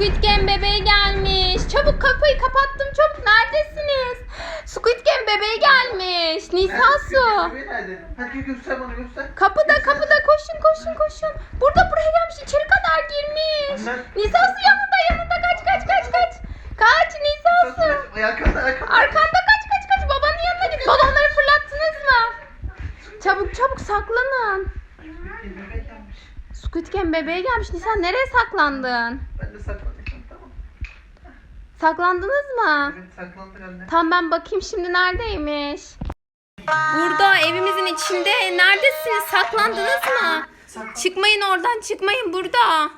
Squid Game bebeği gelmiş. Çabuk kapıyı kapattım çabuk. Neredesiniz? Squid Game bebeği gelmiş. Nisa Su. Nerede? Hadi göster bana göster. Kapıda kapıda koşun koşun koşun. Burada buraya gelmiş içeri kadar girmiş. Anne. Nisa Su yanında yanında kaç kaç kaç kaç. Kaç Nisa Su. Arkanda arkanda. Arkanda kaç kaç kaç babanın yanına git. Balonları fırlattınız mı? Çabuk çabuk saklanın. Squid Game bebeği gelmiş. Nisa nereye saklandın? Ben de tamam. Saklandınız mı? Evet saklandık anne. Tam ben bakayım şimdi neredeymiş. Burada evimizin içinde neredesiniz? Saklandınız mı? Saklan. Çıkmayın oradan çıkmayın burada.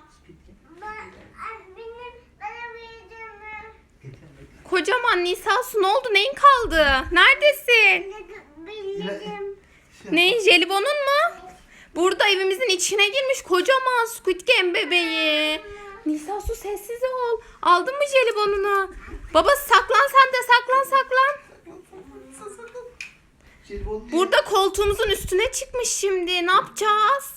Kocaman Nisa Su ne oldu neyin kaldı? Neredesin? Neyin jelibonun mu? Burada evimizin içine girmiş kocaman Squid Game bebeği. Nisa Su sessiz ol. Aldın mı jelibonunu? Baba saklan sen de saklan saklan. Jelibon değil. Burada koltuğumuzun üstüne çıkmış şimdi. Ne yapacağız?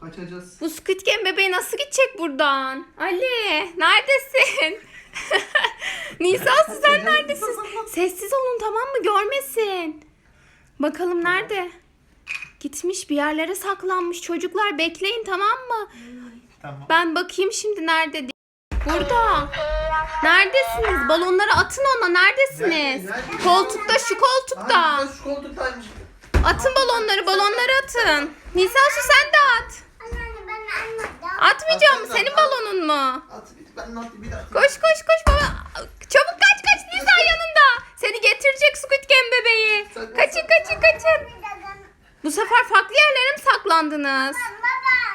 Kaçacağız. Bu Squid Game bebeği nasıl gidecek buradan? Ali neredesin? Nisa Su sen neredesin? Sessiz olun tamam mı? Görmesin. Bakalım nerede? Gitmiş bir yerlere saklanmış. Çocuklar bekleyin tamam mı? Tamam. Ben bakayım şimdi nerede diye. Burada. Neredesiniz? Balonları atın ona. Neredesiniz? Nerede? Nerede? Koltukta şu koltukta. Aa, şu koltuktaymış. Atın balonları. Balonları atın. Nisa Su sen de at. Atmayacağım mı? Senin at. balonun mu? At bir ben at bir daha. Koş koş koş baba. Çabuk kaç kaç Nisa yanında. Seni getirecek Squid Game bebeği. Kaçın kaçın kaçın. Bu sefer farklı yerlere mi saklandınız?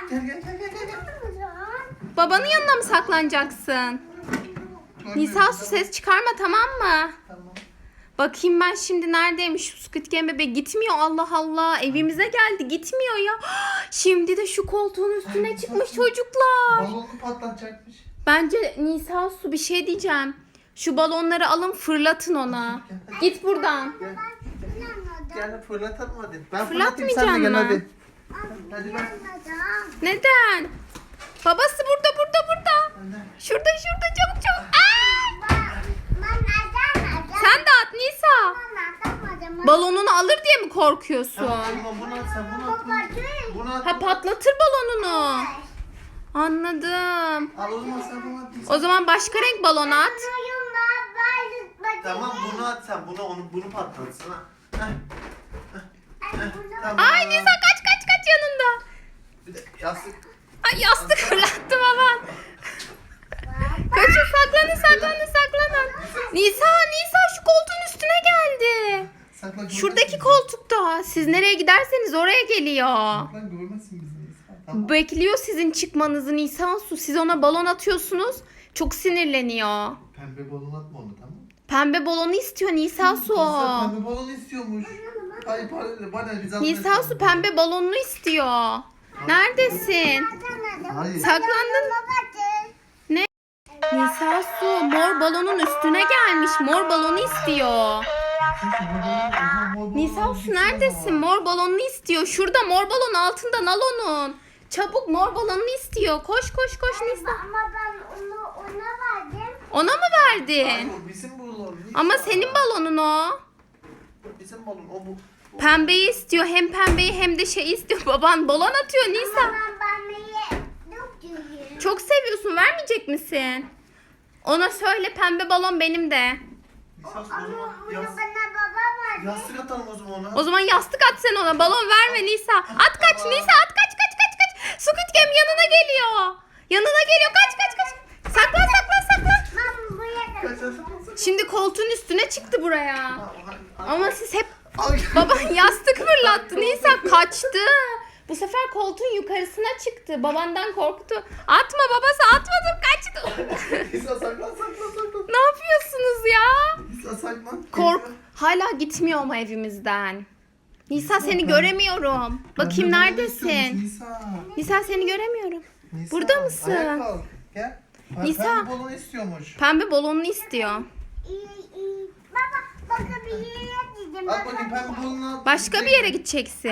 Gel gel gel gel. gel. Babanın yanına mı saklanacaksın? Nisa su ses çıkarma tamam mı? Tamam. Bakayım ben şimdi neredeymiş şu Squid Game. Gitmiyor Allah Allah. Evimize geldi gitmiyor ya. Şimdi de şu koltuğun üstüne çıkmış çocuklar. Balonu patlatacakmış. Bence Nisa su bir şey diyeceğim. Şu balonları alın fırlatın ona. Git buradan. Gel. Gel fırlatalım hadi. Ben Fırlatmayacağım fırlatayım sen de gel hadi. Hadi ben. Neden? Babası burada burada burada. Şurada şurada çabuk çabuk. Aa! Sen de at Nisa. Balonunu alır diye mi korkuyorsun? Bunu at sen bunu at. Bunu, bunu at. Ha patlatır balonunu. Anladım. Al o zaman sen bunu at. O zaman başka renk balon at. Tamam bunu at sen bunu onu bunu patlatsın ha. Heh, Tamam. Ay Nisa kaç kaç kaç yanında. Bir de yastık. Ay yastık fırlattı baban. Kaçın saklanın saklanın saklanın. Nisa Nisa şu koltuğun üstüne geldi. Şuradaki koltukta. Siz nereye giderseniz oraya geliyor. Saklan görmesin bizi. Nisa. Tamam. Bekliyor sizin çıkmanızı Nisan Su. Siz ona balon atıyorsunuz. Çok sinirleniyor. Pembe balon atma onu tamam mı? Pembe balonu istiyor Nisa Su. Nisa pembe balon istiyormuş. Ay pardon bana biz Nisa Su pembe balonunu istiyor. Neredesin? Hayır. Saklandın. Nisa Su mor balonun üstüne gelmiş. Mor balonu istiyor. Nisa Su neredesin? Mor balonunu istiyor. Şurada mor balon altından al onun. Çabuk mor balonunu istiyor. Koş koş koş Nisa. Ama ben onu ona verdim. Ona mı verdin? Hayır, o bizim balon. Ama senin balonun o. Bizim balon o bu. Pembeyi istiyor. Hem pembeyi hem de şey istiyor. Baban balon atıyor Nisa. Ben ben diyorum. Çok seviyorsun. Vermeyecek misin? Ona söyle pembe balon benim de. Ama bunu bana baba verdi. yastık atalım o zaman ona. O zaman yastık at sen ona. Balon verme Nisa. At kaç Nisa at kaç kaç kaç kaç. Squid Game yanına geliyor. Yanına geliyor. Kaç kaç kaç. Saklan saklan saklan. Ben buraya da. Kaç yastık Şimdi koltuğun üstüne çıktı buraya. Ama siz hep baban yastık fırlattı. Nisa kaçtı. Bu sefer koltuğun yukarısına çıktı. Babandan korktu. Atma babası atma dur kaçtı. Nisa saklan saklan saklan. ne yapıyorsunuz ya? Nisa saklan. Kork. Hala gitmiyor ama evimizden. Nisa seni ben- göremiyorum. Bakayım Pembe neredesin? Nisa. Nisa seni göremiyorum. Nisa. Burada mısın? Ayağa kalk. Gel. Pembe Nisa. balon istiyormuş. Pembe balonunu istiyor. Baba baka bir yere gideceğim. At bakayım pembe balonu. Başka bir yere gideceksin.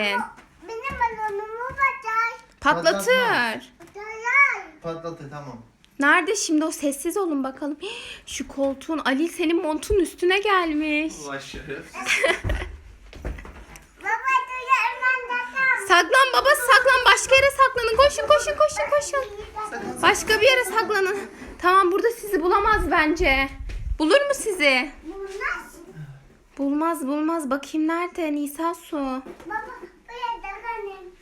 Benim balonumu Patlatır. Patlattı tamam. Nerede şimdi o sessiz olun bakalım. Şu koltuğun Ali senin montun üstüne gelmiş. Ulan şerefsiz. Baba dur hemen bakalım. Saklan saklan başka yere saklanın. Koşun koşun koşun koşun. Başka bir yere saklanın. Tamam burada sizi bulamaz bence. Bulur mu sizi? Bu nasıl? Bulmaz bulmaz. Bakayım nerede Nisa Su. Baba.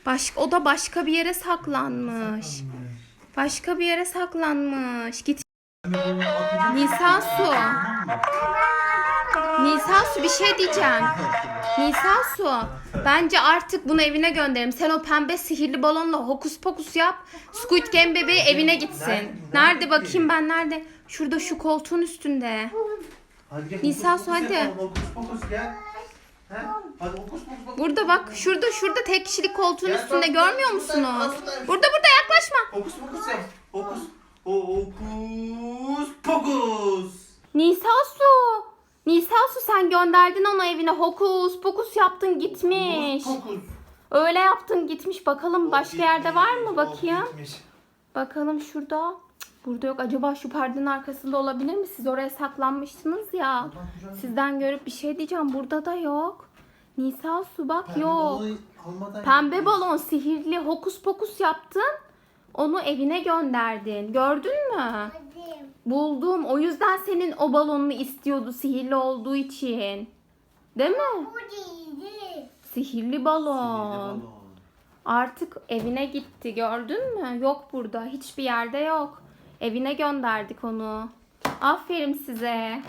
Başka o da başka bir yere saklanmış. Başka bir yere saklanmış. Git. Nisa Su. Nisa Su bir şey diyeceğim. Nisa Su. Bence artık bunu evine gönderelim. Sen o pembe sihirli balonla hokus pokus yap. Squid Game bebeği evine gitsin. Nerede bakayım ben nerede? Şurada şu koltuğun üstünde. Hadi gel. Nisa, hokus pokus hadi. Hokus pokus gel. He? Hadi. Burada bak şurada şurada tek kişilik koltuğun Gel, üstünde bak, görmüyor musunuz? burada. Burada burada yaklaşma. Hokus pokus yap. Hokus. Hokus pokus. Nisa Su. Nisa Su sen gönderdin onu evine hokus pokus yaptın gitmiş. Hokus pokus. Öyle yaptın gitmiş. Bakalım başka yerde var mı Gitmiş, bakayım. gitmiş. Bakalım şurada. Cık, Burada yok. Acaba şu perdenin arkasında olabilir mi? Siz oraya saklanmıştınız ya. Sizden görüp bir şey diyeceğim. Burada da yok. Nisa Su bak Pembe yok. Pembe gitmiş. balon sihirli hokus pokus yaptın. Onu evine gönderdin. Gördün mü? Hadi. Buldum. O yüzden senin o balonunu istiyordu sihirli olduğu için. Değil mi? Bu değildi. Sihirli balon. Balon. Artık evine gitti. Gördün mü? Yok burada. Hiçbir yerde yok. Evine gönderdik onu. Aferin size.